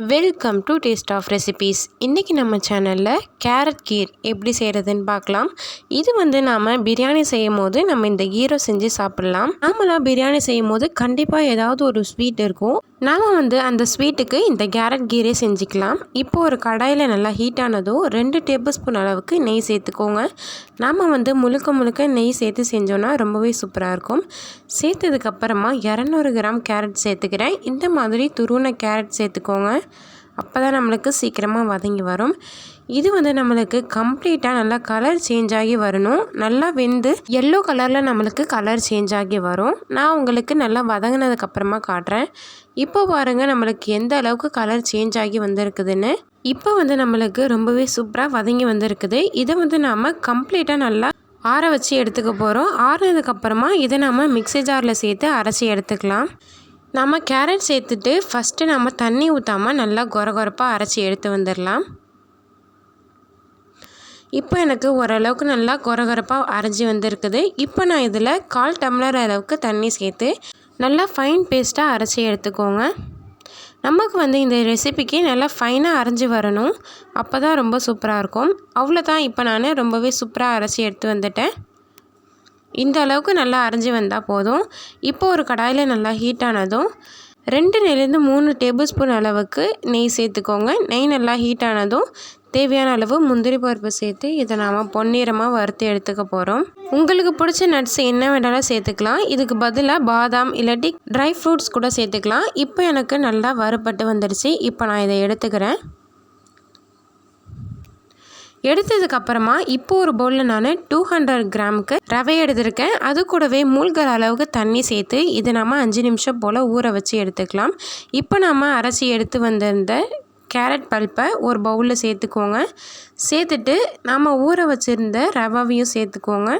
Welcome to taste of recipes இன்றைக்கி நம்ம சேனலில் கேரட் கீர் எப்படி செய்கிறதுன்னு பார்க்கலாம். இது வந்து நாம் பிரியாணி செய்யும் போது நம்ம இந்த கீரை செஞ்சு சாப்பிட்லாம். நாமளாம் பிரியாணி செய்யும் போது கண்டிப்பாக ஏதாவது ஒரு ஸ்வீட் இருக்கும். நாம் வந்து அந்த ஸ்வீட்டுக்கு இந்த கேரட் கீரே செஞ்சுக்கலாம். இப்போது ஒரு கடாயில் நல்லா ஹீட் ரெண்டு டேபிள் ஸ்பூன் அளவுக்கு நெய் சேர்த்துக்கோங்க. நாம் வந்து முழுக்க முழுக்க நெய் சேர்த்து செஞ்சோன்னா ரொம்பவே சூப்பராக இருக்கும். சேர்த்ததுக்கப்புறமா இரநூறு கிராம் கேரட் சேர்த்துக்கிறேன். இந்த மாதிரி துருவின கேரட் சேர்த்துக்கோங்க. அப்போ தான் நம்மளுக்கு சீக்கிரமாக வதங்கி வரும். இது வந்து நம்மளுக்கு கம்ப்ளீட்டாக நல்லா கலர் சேஞ்ச் ஆகி வரணும். நல்லா வெந்து எல்லோ கலரில் நம்மளுக்கு கலர் சேஞ்ச் ஆகி வரும். நான் உங்களுக்கு நல்லா வதங்கினதுக்கப்புறமா காட்டுறேன். இப்போ பாருங்கள் நம்மளுக்கு எந்த அளவுக்கு கலர் சேஞ்ச் ஆகி வந்திருக்குதுன்னு. இப்போ வந்து நம்மளுக்கு ரொம்பவே சூப்பராக வதங்கி வந்திருக்குது. இதை வந்து நாம் கம்ப்ளீட்டாக நல்லா ஆற வச்சு எடுத்துக்க போகிறோம் ஆறுனதுக்கப்புறமா இதை நாம் மிக்ஸி ஜாரில் சேர்த்து அரைச்சி எடுத்துக்கலாம். நம்ம கேரட் சேர்த்துட்டு ஃபஸ்ட்டு நம்ம தண்ணி ஊற்றாமல் நல்லா கொர கொரப்பாக அரைச்சி எடுத்து வந்துடலாம் இப்போ எனக்கு ஓரளவுக்கு நல்லா கொரகொரப்பாக அரைஞ்சி வந்திருக்குது. இப்போ நான் இதில் கால் டம்ளர் அளவுக்கு தண்ணி சேர்த்து நல்லா ஃபைன் பேஸ்ட்டாக அரைச்சி எடுத்துக்கோங்க. நமக்கு வந்து இந்த ரெசிபிக்கு நல்லா ஃபைனாக அரைஞ்சி வரணும். அப்போ தான் ரொம்ப சூப்பராக இருக்கும். அவ்வளோதான் இப்போ நான் ரொம்பவே சூப்பராக அரைச்சி எடுத்து வந்துட்டேன். இந்த அளவுக்கு நல்லா அரைஞ்சி வந்தால் போதும். இப்போ ஒரு கடாயில் நல்லா ஹீட் ஆனதும் ரெண்டுலேருந்து மூணு டேபிள் ஸ்பூன் அளவுக்கு நெய் சேர்த்துக்கோங்க. நெய் நல்லா ஹீட் ஆனதும் தேவையான அளவு முந்திரி பருப்பு சேர்த்து இதை நாம் பொன்னிறமாக வறுத்து எடுத்துக்க போகிறோம் உங்களுக்கு பிடிச்ச நட்ஸ் என்ன வேணாலும் சேர்த்துக்கலாம். இதுக்கு பதிலாக பாதாம் இல்லாட்டி ட்ரை ஃப்ரூட்ஸ் கூட சேர்த்துக்கலாம். இப்போ எனக்கு நல்லா வறுபட்டு வந்துடுச்சு இப்போ நான் இதை எடுத்துக்கிறேன். எடுத்ததுக்கப்புறமா இப்போ ஒரு பவுலில் நான் டூ ஹண்ட்ரட் கிராமுக்கு ரவை எடுத்திருக்கேன். அது கூடவே மூழ்கிற அளவுக்கு தண்ணி சேர்த்து இதை நம்ம அஞ்சு நிமிஷம் போல் ஊற வச்சு எடுத்துக்கலாம். இப்போ நம்ம அரைச்சி எடுத்து வந்திருந்த கேரட் பல்ப்பை ஒரு பவுலில் சேர்த்துக்கோங்க. சேர்த்துட்டு நம்ம ஊற வச்சுருந்த ரவாவையும் சேர்த்துக்கோங்க.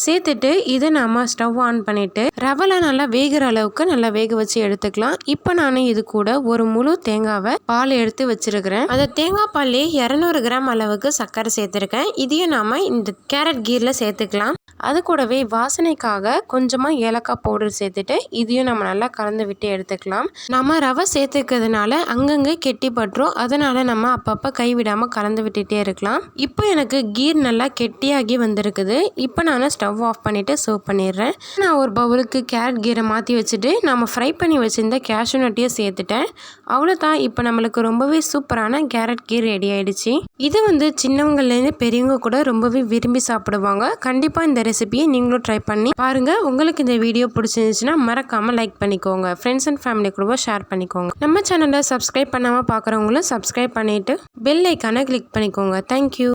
சேர்த்துட்டு இதை நம்ம ஸ்டவ் ஆன் பண்ணிவிட்டு ரவலை நல்லா வேகிற அளவுக்கு நல்லா வேக வச்சு எடுத்துக்கலாம். இப்போ நான் இது கூட ஒரு முழு தேங்காவை பால் எடுத்து வச்சுருக்கிறேன். அந்த தேங்காய் பால்லே இரநூறு கிராம் அளவுக்கு சர்க்கரை சேர்த்துருக்கேன். இதையும் நாம் இந்த கேரட் கீரில் சேர்த்துக்கலாம். அது கூடவே வாசனைக்காக கொஞ்சமாக ஏலக்காய் பவுடர் சேர்த்துட்டு இதையும் நம்ம நல்லா கலந்து விட்டு எடுத்துக்கலாம். நம்ம ரவை சேர்த்துக்கிறதுனால அங்கங்கே கெட்டி பட்டுரும். அதனால் நம்ம அப்பப்போ கைவிடாமல் கலந்து விட்டுட்டே இருக்கலாம். இப்போ எனக்கு கீர் நல்லா கெட்டியாகி வந்திருக்குது. இப்போ நான் ஸ்டவ் ஆஃப் பண்ணிவிட்டு சர்வ் பண்ணிடுறேன். நான் ஒரு பவுலுக்கு கேரட் கீரை மாற்றி வச்சுட்டு நம்ம ஃப்ரை பண்ணி வச்சுருந்த கேஷ்யூ நட்டையும் சேர்த்துட்டேன். அவ்வளோதான் இப்போ நம்மளுக்கு ரொம்பவே சூப்பரான கேரட் கீர் ரெடி ஆகிடுச்சு இது வந்து சின்னவங்கள்லேருந்து பெரியவங்க கூட ரொம்பவே விரும்பி சாப்பிடுவாங்க. கண்டிப்பாக இந்த ரெசிபியை நீங்களும் ட்ரை பண்ணி பாருங்கள் உங்களுக்கு இந்த வீடியோ பிடிச்சிருந்துச்சுன்னா மறக்காமல் லைக் பண்ணிக்கோங்க. ஃப்ரெண்ட்ஸ் அண்ட் ஃபேமிலி கூட ஷேர் பண்ணிக்கோங்க. நம்ம சேனலை சப்ஸ்கிரைப் பண்ணாமல் பார்க்குறவங்களும் சப்ஸ்கிரைப் பண்ணிவிட்டு பெல் ஐக்கானை கிளிக் பண்ணிக்கோங்க. Thank you